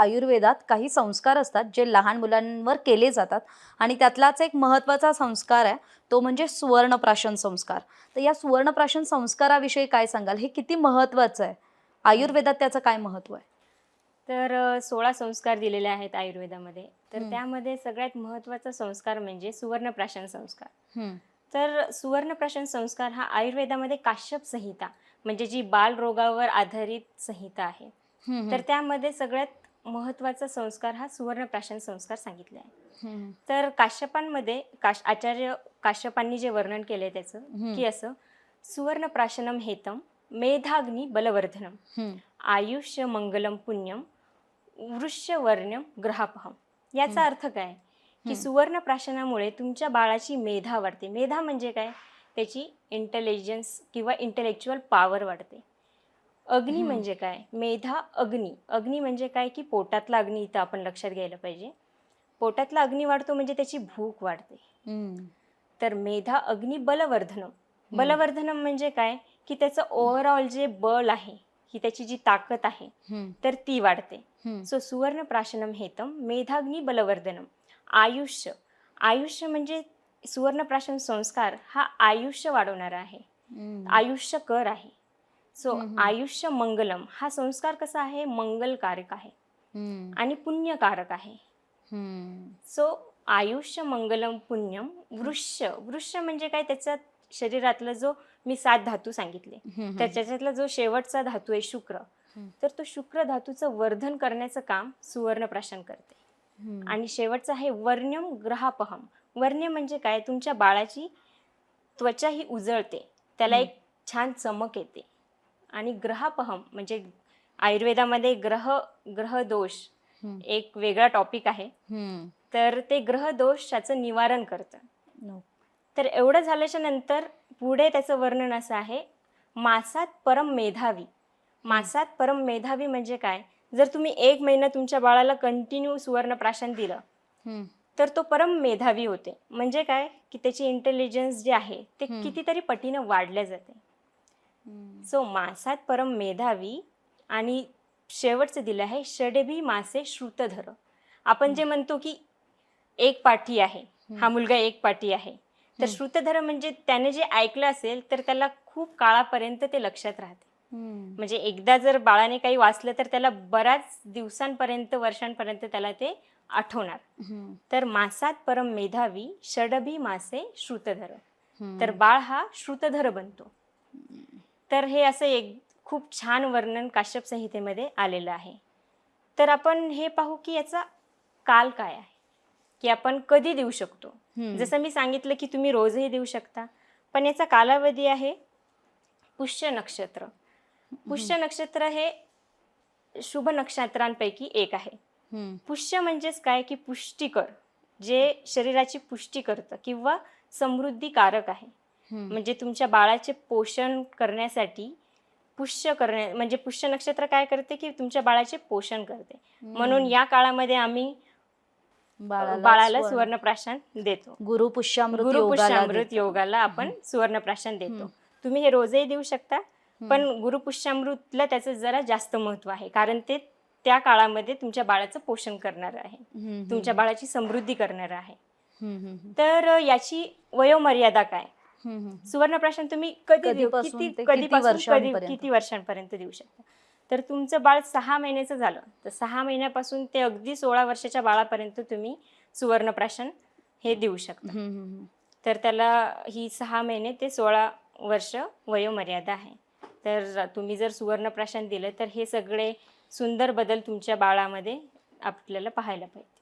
आयुर्वेदात काही संस्कार असतात जे लहान मुलांवर केले जातात आणि त्यातलाच एक महत्त्वाचा संस्कार आहे तो म्हणजे सुवर्णप्राशन संस्कार. तर या सुवर्णप्राशन संस्काराविषयी काय सांगाल? हे किती महत्त्वाचं आहे? आयुर्वेदात त्याचं काय महत्त्व आहे? तर सोळा संस्कार दिलेले आहेत आयुर्वेदामध्ये. तर. त्यामध्ये सगळ्यात महत्त्वाचा संस्कार म्हणजे सुवर्णप्राशन संस्कार. तर सुवर्णप्राशन संस्कार हा आयुर्वेदामध्ये काश्यप संहिता म्हणजे जी बालरोगावर आधारित संहिता आहे. तर त्यामध्ये सगळ्यात महत्त्वाचा संस्कार हा सुवर्णप्राशन संस्कार सांगितला आहे. तर काश्यपांमध्ये काश आचार्य काश्यपांनी जे वर्णन केलं त्याचं की असं सुवर्णप्राशनम हेतम मेधाग्नी बलवर्धनम आयुष्य मंगलम पुण्यम वृष्यवर्ण्यम ग्रहापहम. याचा अर्थ काय? की. सुवर्ण प्राशनामुळे तुमच्या बाळाची मेधा वाढते. मेधा म्हणजे काय? त्याची इंटेलिजन्स किंवा इंटेलेक्च्युअल पॉवर वाढते. अग्नी. म्हणजे काय? मेधा अग्नी. अग्नी म्हणजे काय की पोटातला अग्नी इथं आपण लक्षात घ्यायला पाहिजे. पोटातला अग्नी वाढतो म्हणजे त्याची भूक वाढते. तर मेधा अग्नी बलवर्धनम. बलवर्धनम म्हणजे काय? की त्याचं ओव्हरऑल जे बल आहे ही त्याची जी ताकद आहे तर ती वाढते. सो सुवर्ण प्राशनम हेतम मेधाग्नी बलवर्धनम. आयुष्य. आयुष्य म्हणजे सुवर्ण प्राशन संस्कार हा आयुष्य वाढवणारा आहे. आयुष्य कर आहे. सो. आयुष्य मंगलम हा संस्कार कसा आहे? मंगलकारक आहे. आणि पुण्यकारक आहे. सो आयुष्य मंगलम पुण्यम वृक्ष वृक्ष म्हणजे काय? त्याचा शरीरातला जो मी सात धातू सांगितले. तर त्याच्यातला जो शेवटचा धातू आहे शुक्र. तर तो शुक्र धातूचं वर्धन करण्याचं काम सुवर्णप्राशन करते. हम्म, आणि शेवटचं आहे वर्ण्यम ग्रहापहम. वर्ण्य म्हणजे काय? तुमच्या बाळाची त्वचा ही उजळते. त्याला. एक छान चमक येते. आणि ग्रहापहम म्हणजे आयुर्वेदामध्ये ग्रह ग्रहदोष एक वेगळा टॉपिक आहे. तर ते ग्रहदोषाचं निवारण करतं. तर एवढं झाल्याच्यानंतर पुढे त्याचं वर्णन असं आहे मासात परम मेधावी. मासात परम मेधावी म्हणजे काय? जर तुम्ही एक महिना तुमच्या बाळाला कंटिन्यू सुवर्णप्राशन दिलं हम्म, तर तो परम मेधावी होते. म्हणजे काय? की त्याची इंटेलिजन्स जे आहे ते. कितीतरी पटीनं वाढल्या जाते. सो मासात परम मेधावी आणि शेवटचं दिलं आहे षडभी मासे श्रुतधर. आपण जे म्हणतो की एक पाठी आहे हा मुलगा एक पाठी आहे तर. श्रुतधर म्हणजे त्याने जे ऐकलं असेल तर त्याला खूप काळापर्यंत ते लक्षात राहते. म्हणजे एकदा जर बाळाने काही वाचलं तर त्याला बऱ्याच दिवसांपर्यंत वर्षांपर्यंत त्याला ते आठवणार. तर मासात परम मेधावी षडभी मासे श्रुतधर. तर बाळ हा श्रुतधर बनतो. तर हे असं एक खूप छान वर्णन काश्यप संहितेमध्ये आलेलं आहे. तर आपण हे पाहू की याचा काल काय आहे? की आपण कधी देऊ शकतो? जसं मी सांगितलं की तुम्ही रोजही देऊ शकता. पण याचा कालावधी आहे पुष्य नक्षत्र. पुष्य नक्षत्र हे शुभ नक्षत्रांपैकी एक आहे. पुष्य म्हणजेच काय? की पुष्टीकर जे शरीराची पुष्टी करतं किंवा समृद्धीकारक आहे. हम्म, म्हणजे तुमच्या बाळाचे पोषण करण्यासाठी पुष्य करण्या म्हणजे पुष्य नक्षत्र काय करते की तुमच्या बाळाचे पोषण करते. म्हणून या काळामध्ये आम्ही बाळाला बाळाला स्वर्ण- सुवर्णप्राशन देतो. गुरु पुष्यामृत गुरु योगाला पुष्यामृत. योगाला आपण सुवर्णप्राशन. देतो. तुम्ही हे रोजही देऊ शकता. पण गुरु पुष्यामृतला त्याचं जरा जास्त महत्त्व आहे कारण ते त्या काळामध्ये तुमच्या बाळाचं पोषण करणार आहे. तुमच्या बाळाची समृद्धी करणार आहे. तर याची वयोमर्यादा काय? हम्म. सुवर्णप्राशन तुम्ही कधी देऊ कधीपासून किती ते किती कधीपासून कधी वर्षांपर्यंत? किती वर्षांपर्यंत देऊ शकता तर तुमचं बाळ सहा महिन्याचं झालं तर सहा महिन्यापासून ते अगदी सोळा वर्षाच्या बाळापर्यंत तुम्ही सुवर्णप्राशन हे देऊ शकता हम्म, हम्म, हम्म. तर त्याला ही सहा महिने ते सोळा वर्ष वयोमर्यादा आहे तर तुम्ही जर सुवर्णप्राशन दिलं तर हे सगळे सुंदर बदल तुमच्या बाळामध्ये आपल्याला पाहायला पाहिजे